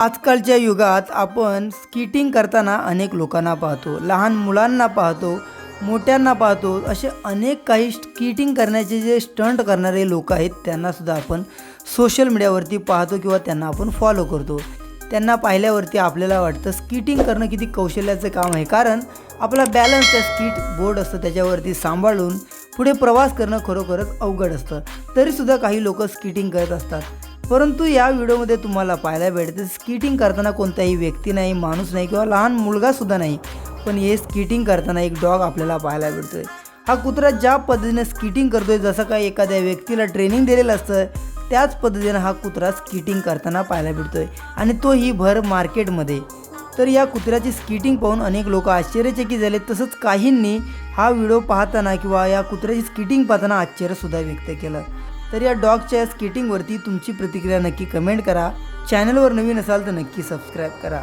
आजकालच्या युगात आपण स्किटिंग करताना अनेक लोकांना पाहतो लहान मुलांना पाहतो मोठ्यांना पाहतो असे अनेक काही स्किटिंग करण्याचे जे स्टंट करणारे लोक आहेत त्यांनासुद्धा आपण सोशल मीडियावरती पाहतो किंवा त्यांना आपण फॉलो करतो. त्यांना पाहिल्यावरती आपल्याला वाटतं स्किटिंग करणं किती कौशल्याचं काम आहे कारण आपला बॅलन्स त्या स्किट बोर्ड असतं त्याच्यावरती सांभाळून पुढे प्रवास करणं खरोखरच अवघड असतं. तरीसुद्धा काही लोक स्किटिंग करत असतात. परंतु या व्हिडिओमध्ये तुम्हाला पाहायला भेटते स्किटिंग करताना कोणताही व्यक्ती नाही माणूस नाही किंवा लहान मुलगासुद्धा नाही. पण हे स्किटिंग करताना एक डॉग आपल्याला पाहायला भेटतोय. हा कुत्रा ज्या पद्धतीने स्किटिंग करतोय जसं काय एखाद्या व्यक्तीला ट्रेनिंग दिलेलं असतं त्याच पद्धतीनं हा कुत्रा स्किटिंग करताना पाहायला भेटतोय आणि तोही भर मार्केटमध्ये. तर या कुत्र्याची स्किटिंग पाहून अनेक लोक आश्चर्यचकित झाले. तसंच काहींनी हा व्हिडिओ पाहताना किंवा या कुत्र्याची स्किटिंग पाहताना आश्चर्यसुद्धा व्यक्त केलं. तर या डॉगच्या स्केटिंगवरती तुमची प्रतिक्रिया नक्की कमेंट करा. चॅनलवर नवीन असाल तर नक्की सबस्क्राईब करा.